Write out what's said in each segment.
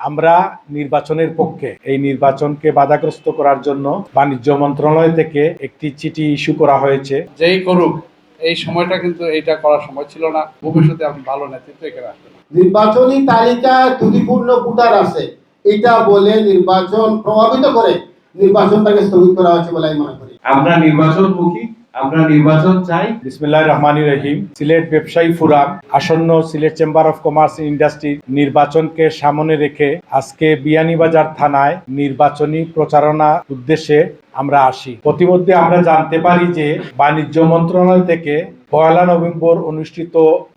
আমরা নির্বাচনের পক্ষে এই নির্বাচনকে বাধাগ্রস্ত করার জন্য বাণিজ্য মন্ত্রণালয় থেকে একটি চিঠি ইস্যু করা হয়েছে। যেই করুক এই সময়টা কিন্তু এইটা করার সময় ছিল না। ভবিষ্যতে আপনি ভালো নেতৃত্ব এখানে আসবে নির্বাচনী তালিকায় ত্রুটিপূর্ণ ভোটার আছে। এটা বলে নির্বাচন প্রভাবিত করে নির্বাচনটাকে স্থগিত করা হয়েছে বলে আমি মনে করি। আমরা নির্বাচনমুখী আমরা নির্বাচন চাই। বিসমিল্লাহ রহমানি রহিম। সিলেট ব্যবসায়ী ফুরাম, আসন্ন Sylhet chamber of commerce industry নির্বাচনকে সামনে রেখে আজকে বিয়ানীবাজার থানায় নির্বাচনী প্রচারণা উদ্দেশ্যে আমরা আসি। প্রতিমধ্যে আমরা জানতে পারি যে বাণিজ্য মন্ত্রণালয় থেকে পয়লা নভেম্বর অনুষ্ঠিত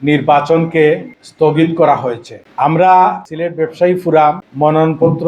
নির্বাচনকে স্থগিত করা হয়েছে। আমরা সিলেট ব্যবসায়ী ফুরাম, মনোনয়নপত্র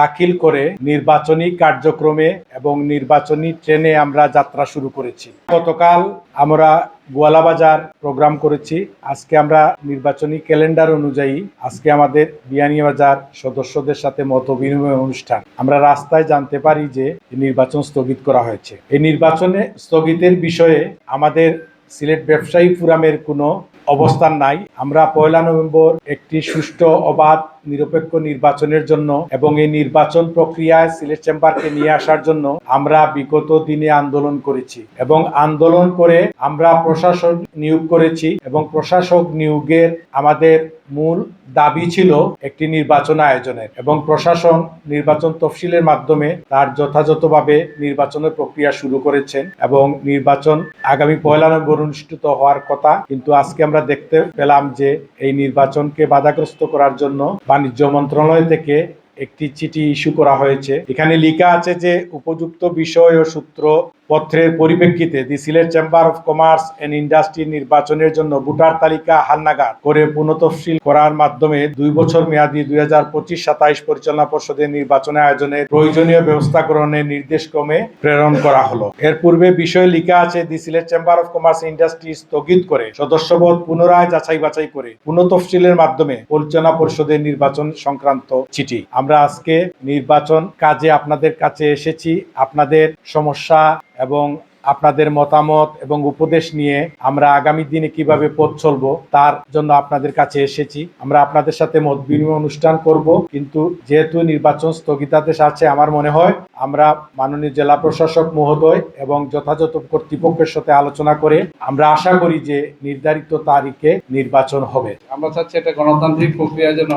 দাখিল করে নির্বাচনী কার্যক্রমে এবং নির্বাচনী ট্রেনে আমরা যাত্রা শুরু করেছি। গতকাল আমরা গোয়ালাবাজার প্রোগ্রাম করেছি। আজকে আমরা নির্বাচনী ক্যালেন্ডার অনুযায়ী আজকে আমাদের বিয়ানীবাজার সদস্যদের সাথে মত বিনিময় অনুষ্ঠান। আমরা রাস্তায় জানতে পারি যে নির্বাচন স্থগিত করা হয়েছে। এই নির্বাচনে স্থগিতের বিষয়ে আমাদের সিলেট ব্যবসায়ী ফোরামের কোনো অবস্থান নাই। আমরা পয়লা নভেম্বর একটি সুষ্ঠু অবাধ নিরপেক্ষ নির্বাচনের জন্য এবং এই নির্বাচন প্রক্রিয়ায় সিলেট চেম্বারকে নিয়ে আসার জন্য আমরা বিগত দিনে আন্দোলন করেছি এবং আন্দোলন করে আমরা প্রশাসন নিয়োগ করেছি এবং প্রশাসক নিয়োগের আমাদের মূল দাবি ছিল একটি নির্বাচন আয়োজনের এবং প্রশাসন নির্বাচন তফসিলের মাধ্যমে তার যথাযথভাবে নির্বাচনের প্রক্রিয়া শুরু করেছেন এবং নির্বাচন আগামী পয়লা নভেম্বর অনুষ্ঠিত হওয়ার কথা কিন্তু আজকে আমরা দেখতে পেলাম যে এই নির্বাচনকে বাধাগ্রস্ত করার জন্য বাণিজ্য মন্ত্রণালয় থেকে একটি চিঠি ইস্যু করা হয়েছে। এখানে লেখা আছে যে, উপযুক্ত বিষয় ও সূত্র পত্রের পরিপ্রেক্ষিতে the Sylhet chamber of commerce and industry নির্বাচনের জন্য ভোটার তালিকা হালনাগাদ করে পুনঃতফসিল করার মাধ্যমে দুই বছর মেয়াদী দুই হাজার পঁচিশ সাতাইশ পরিচালনা পর্ষদের নির্বাচনে আয়োজনের প্রয়োজনীয় ব্যবস্থা গ্রহণের নির্দেশ ক্রমে প্রেরণ করা হলো। এর পূর্বে বিষয় লেখা আছে, the Sylhet chamber of commerce industry স্থগিত করে সদস্যপদ পুনরায় যাচাই বাছাই করে পুনঃতফসিলের মাধ্যমে পরিচালনা পরিষদের নির্বাচন সংক্রান্ত চিঠি। আমরা আজকে নির্বাচন কাজে আপনাদের কাছে এসেছি। আপনাদের সমস্যা এবং আপনাদের মতামত এবং উপদেশ নিয়ে আমরা আগামী দিনে কীভাবে পথ চলবো, তার জন্য আপনাদের কাছে এসেছি। আমরা আপনাদের সাথে মত বিনিময় অনুষ্ঠান করব, কিন্তু যেহেতু নির্বাচন স্থগিতাদেশ আছে, আমার মনে হয় আমরা মাননীয় জেলা প্রশাসক মহোদয় এবং যথাযথ কর্তৃপক্ষের সাথে আলোচনা করে আমরা আশা করি যে নির্ধারিত তারিখে নির্বাচন হবে। আমরা চাচ্ছি একটা গণতান্ত্রিক প্রক্রিয়া যেন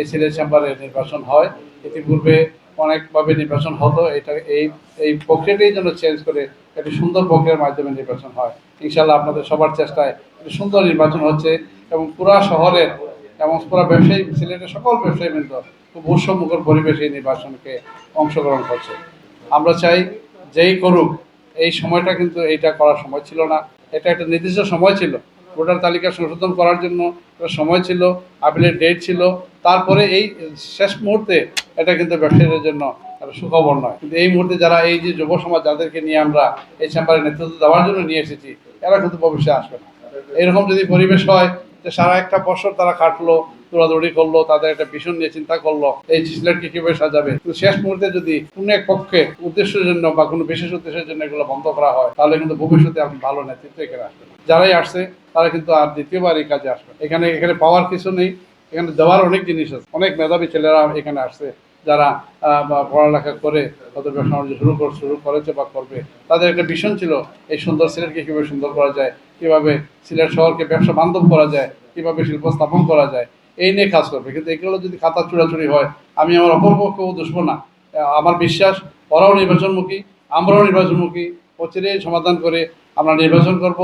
এই সিলেট চেম্বারে নির্বাচন হয়। ইতিপূর্বে অনেকভাবে নির্বাচন হতো। এটা এই এই প্রক্রিয়াটাই যেন চেঞ্জ করে একটি সুন্দর প্রক্রিয়ার মাধ্যমে নির্বাচন হয়। ইনশাল্লাহ আপনাদের সবার চেষ্টায় একটি সুন্দর নির্বাচন হচ্ছে এবং পুরা শহরের এবং পুরা ব্যবসায়ী, সিলেটের সকল ব্যবসায়ী বৃন্দ খুব উৎসবমুখর পরিবেশে এই নির্বাচনকে অংশগ্রহণ করছে। আমরা চাই যেই করুক, এই সময়টা কিন্তু এইটা করার সময় ছিল না। এটা একটা নির্দিষ্ট সময় ছিল। ভোটার তালিকা সংশোধন করার জন্য সময় ছিল। আপিলের ডেট ছিল। তারপরে এই শেষ মুহূর্তে এটা কিন্তু ব্যবসায়ীদের জন্য সুখবর নয়। কিন্তু এই মুহূর্তে যারা এই যে যুব সমাজ যাদেরকে নিয়ে আমরা এই চেম্বারে নেতৃত্ব দেওয়ার জন্য নিয়ে এসেছি, এরা কিন্তু ভবিষ্যতে আসবে না। এরকম যদি পরিবেশ হয় যে সারা একটা বছর তারা কাটলো, দৌড়াদৌড়ি করল, তাদের একটা ভীষণ নিয়ে চিন্তা করল, এই সিলেটকে কীভাবে সাজাবে? কিন্তু শেষ মুহূর্তে যদি কোনো এক পক্ষে উদ্দেশ্যের জন্য বা কোনো বিশেষ উদ্দেশ্যের জন্য এগুলো বন্ধ করা হয়, তাহলে কিন্তু ভবিষ্যতে আপনি ভালো নেতৃত্ব এখানে আসবে যারাই আসছে, তারা কিন্তু আর দ্বিতীয়বার এই কাজে আসবে এখানে এখানে পাওয়ার কিছু নেই। এখানে দেওয়ার অনেক জিনিস আছে। অনেক মেধাবী ছেলেরা এখানে আসছে, যারা পড়ালেখা করে তাদের ব্যবসা শুরু করে, শুরু করেছে বা করবে। তাদের একটা ভীষণ ছিল, এই সুন্দর সিলেটকে কীভাবে সুন্দর করা যায়, কীভাবে সিলেট শহরকে ব্যবসা বান্ধব করা যায়, কীভাবে শিল্প স্থাপন করা যায়, এই নিয়ে কাজ করবে। কিন্তু এগুলো যদি খাতা চুরাচুরি হয়, আমি আমার অপরপক্ষও দুষবো না। আমার বিশ্বাস, ওরাও নির্বাচনমুখী, আমরাও নির্বাচনমুখী। অচিরেই সমাধান করে আমরা নির্বাচন করব।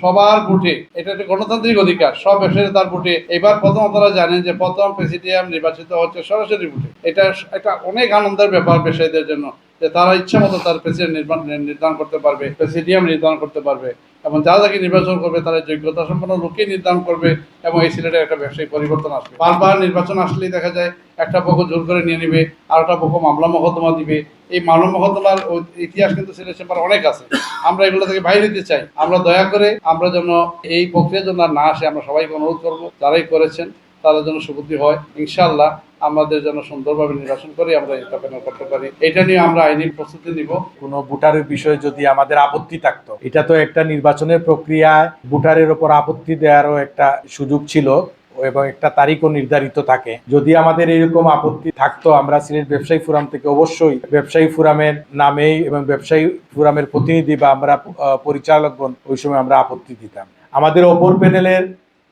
সবার ভোটে, এটা একটা গণতান্ত্রিক অধিকার, সব ব্যবসায়ী তার ভোটে। এবার প্রথম আপনারা জানেন যে প্রথম প্রেসিডিয়াম নির্বাচিত হচ্ছে সরাসরি ভোটে। এটা একটা অনেক আনন্দের ব্যাপার ব্যবসায়ীদের জন্য। যে তারা ইচ্ছা মতো তার প্রেসিডেন্ট নির্ধারণ করতে পারবে প্রেসিডিয়াম নির্ধারণ করতে পারবে এবং যারা যাকে নির্বাচন করবে তারা যোগ্যতা সম্পন্ন লোকই নির্ধারণ করবে এবং এই সিলেটে একটা ব্যবসায়িক পরিবর্তন আসবে। বারবার নির্বাচন আসলেই দেখা যায় একটা পক্ষ জোর করে নিয়ে নিবে আর একটা পক্ষ মামলা মহতমা দিবে। এই মামলা ও- ইতিহাস কিন্তু সিলেট চেম্বার অনেক আছে। আমরা এগুলো থেকে বাইরে দিতে চাই। আমরা দয়া করে আমরা যেন এই প্রক্রিয়া যেন না আসে, আমরা সবাইকে অনুরোধ করব, যারাই করেছেন তারা যেন সুবুদ্ধি হয়। ইনশাআল্লাহ আমাদের যেন সুন্দরভাবে নির্বাচন করে, আমরা এটা করতে পারি। এটা নিয়ে আমরা আইনি প্রস্তুতি নিব। কোনো ভোটারের বিষয়ে যদি আমাদের আপত্তি থাকতো, এটা তো একটা নির্বাচনের প্রক্রিয়ায় ভোটারের ওপর আপত্তি দেওয়ারও একটা সুযোগ ছিল এবং একটা তারিখও নির্ধারিত থাকে। যদি আমাদের এরকম আপত্তি থাকতো, আমরা সিলেট ব্যবসায়ী ফোরাম থেকে অবশ্যই ব্যবসায়ী ফোরামের নামেই এবং ব্যবসায়ী ফোরামের প্রতিনিধি বা আমরা পরিচালকগণ ওই সময় আমরা আপত্তি দিতাম। আমাদের ওপর প্যানেলের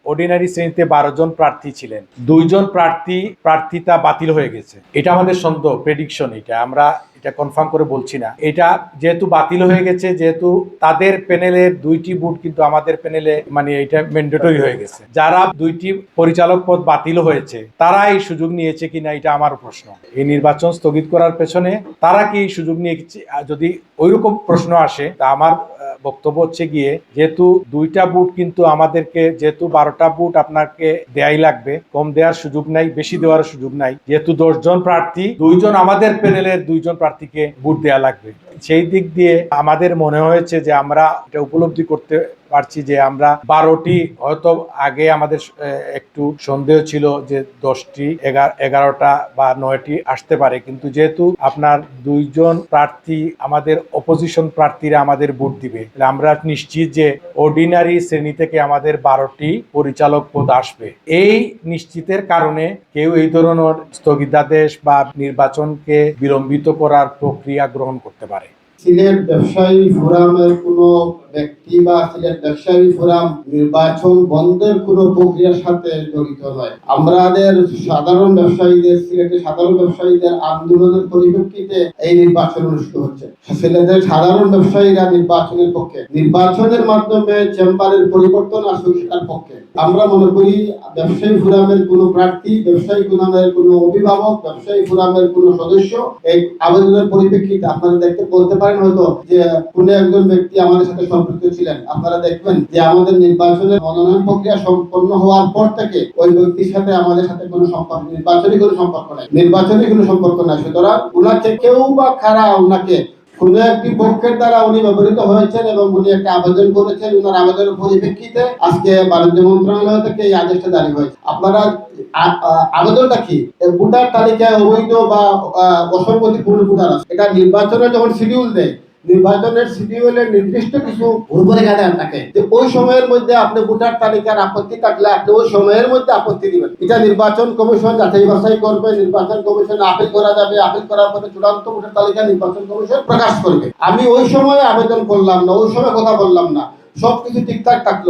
অর্ডিনারি শ্রেণীতে বারো জন প্রার্থী ছিলেন। দুইজন প্রার্থী, প্রার্থিতা বাতিল হয়ে গেছে। এটা আমাদের সন্দেহ প্রেডিকশন এটা। আমরা এটা কনফার্ম করে বলছি না। এটা যেহেতু বাতিল হয়ে গেছে, যেহেতু তাদের প্যানেলের দুইটি বুট কিন্তু আমাদের প্যানেলে মানে এটা ম্যান্ডেটরি হয়ে গেছে। যারা দুইটি পরিচালক পদ বাতিল হয়েছে, তারা এই সুযোগ নিয়েছে কিনা এটা আমার প্রশ্ন। এই নির্বাচন স্থগিত করার পেছনে তারা কি সুযোগ নিয়েছে? যদি ওইরকম প্রশ্ন আসে, তা আমার বক্তব্য হচ্ছে গিয়ে, যেহেতু দুইটা বুট কিন্তু আমাদেরকে, যেহেতু বারোটা বুট আপনাকে দেয়াই লাগবে, কম দেওয়ার সুযোগ নাই, বেশি দেওয়ার সুযোগ নাই। যেহেতু দশজন প্রার্থী, দুইজন আমাদের প্যানেলের দুইজন প্রার্থীকে ভোট দেওয়া লাগবে। সেই দিক দিয়ে আমাদের মনে হয়েছে যে আমরা এটা উপলব্ধি করতে পারছি যে আমরা বারোটি, হয়তো আগে আমাদের একটু সন্দেহ ছিল যে দশটি, এগারো, এগারোটা বা নয়টি আসতে পারে। কিন্তু যেহেতু আপনার দুইজন প্রার্থী, আমাদের অপোজিশন প্রার্থীরা আমাদের ভোট দিবে আমরা নিশ্চিত যে অর্ডিনারি শ্রেণি থেকে আমাদের বারোটি পরিচালক পদ আসবে। এই নিশ্চিতের কারণে কেউ এই ধরনের স্থগিতাদেশ বা নির্বাচনকে বিলম্বিত করার প্রক্রিয়া গ্রহণ করতে পারে। সিলেট ব্যবসায়ী ফোরামের কোনো ব্যক্তি বা সিলেট ব্যবসায়ী ফোরাম নির্বাচন বন্ধের কোনো প্রক্রিয়ার সাথে জড়িত নয়। আমাদের সাধারণ ব্যবসায়ীদের, সিলেটের সাধারণ ব্যবসায়ীদের আন্দোলনের পরিপ্রেক্ষিতে এই নির্বাচন অনুষ্ঠিত হচ্ছে। সিলেটের সাধারণ ব্যবসায়ীরা নির্বাচনের পক্ষে, নির্বাচনের মাধ্যমে চেম্বারের পরিবর্তন আসুক সেটার পক্ষে। আমরা মনে করি ব্যবসায়ী ফোরামের কোনো প্রার্থী, ব্যবসায়ী ফোরামের কোনো অভিভাবক, ব্যবসায়ী ফোরামের কোনো সদস্য এই আবেদনের পরিপ্রেক্ষিতে আপনারা দেখতে বলতে পারেন হয়তো যে কোনো একজন ব্যক্তি আমাদের সাথে সম্পৃক্ত ছিলেন। আপনারা দেখবেন যে আমাদের নির্বাচনের মনোনয়ন প্রক্রিয়া সম্পন্ন হওয়ার পর থেকে ওই ব্যক্তির সাথে আমাদের সাথে কোনো সম্পর্ক, নির্বাচনী কোনো সম্পর্ক নাই। নির্বাচনী কোনো সম্পর্ক নাই। সুতরাং ওনাকে কেউ বা খারা উনাকে কোন একটি পক্ষের দ্বারা উনি ব্যবহৃত হয়েছেন এবং উনি একটা আবেদন করেছেন উনার আবেদনের পরিপ্রেক্ষিতে আজকে বাণিজ্য মন্ত্রণালয় থেকে এই আদেশটা জারি হয়েছে। আপনারা আবেদনটা কি? ভোটার তালিকায় অবৈধ বা আহ, অসংগতিপূর্ণ ভোটার এটা নির্বাচনের যখন শিডিউল দেয় নির্বাচনের শিডিউলের নির্দিষ্ট কিছু রূপরেখা দেন যে ওই সময়ের মধ্যে আপনি ভোটার তালিকার আপত্তি থাকলে আপনি ওই সময়ের মধ্যে আপত্তি দিবেন। এটা নির্বাচন কমিশন যাচাই বাছাই করবে, নির্বাচন কমিশন আপিল করা যাবে, আপিল করার পরে চূড়ান্ত ভোটার তালিকা নির্বাচন কমিশন প্রকাশ করবে। আমি ওই সময় আবেদন করলাম না, ওই সময় কথা বললাম না। সব কিছু ঠিকঠাক থাকল।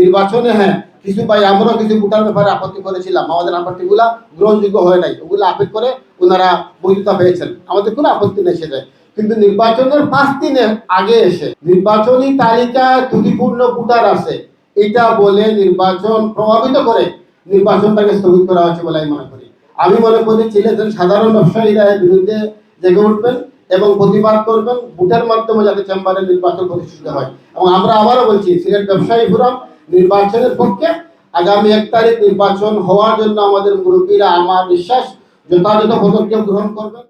নির্বাচনে হ্যাঁ কিছু ভাই, আমরাও কিছু ভোটার ব্যাপারে আপত্তি করেছিলাম। আমাদের আপত্তিগুলা গ্রহণযোগ্য হয় নাই। ওগুলো আপিল করে ওনারা বৈধতা পেয়েছেন। আমাদের কোনো আপত্তি নেই সেটাই কিন্তু নির্বাচনের পাঁচ দিনের আগে এসে, নির্বাচনী তালিকায় ত্রুটিপূর্ণ ভোটার আছে, এটা বলে নির্বাচন প্রভাবিত করে নির্বাচনটাকে স্থগিত করা হয়েছে বলে আমি মনে করি। আমি মনে করি ছিলেন সাধারণ ব্যবসায়ীরা এর বিরুদ্ধে জেগে উঠবেন এবং প্রতিবাদ করবেন ভোটের মাধ্যমে যাতে চেম্বারে নির্বাচন প্রতিষ্ঠিত হয়। এবং আমরা আবারও বলছি, সিলেট ব্যবসায়ী ফোরাম নির্বাচনের পক্ষে আগামী এক তারিখ নির্বাচন হওয়ার জন্য আমাদের মুরব্বীরা আমার বিশ্বাস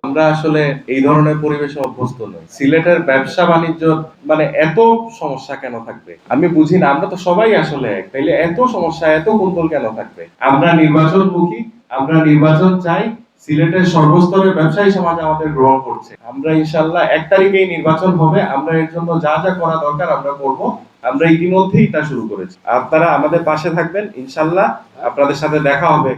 আমরা আসলে এই ধরনের পরিবেশে অভ্যস্ত নই। সিলেটের ব্যবসা বাণিজ্য মানে এত সমস্যা কেন থাকবে? আমি বুঝি না, আমরা তো সবাই আসলে এক। তাইলে এত সমস্যা, এত কুন্তল কেন থাকবে? আমরা নির্বাচন মুখী আমরা নির্বাচন চাই, সিলেটের সর্বস্তরের ব্যবসায়ী সমাজ আমাদের গ্রহণ করছে। আমরা ইনশাল্লাহ এক তারিখেই নির্বাচন হবে, আমরা এর জন্য যা যা করা দরকার আমরা করব, আমরা ইতিমধ্যেই তা শুরু করেছি। আপনারা আমাদের পাশে থাকবেন, ইনশাল্লাহ আপনাদের সাথে দেখা হবে।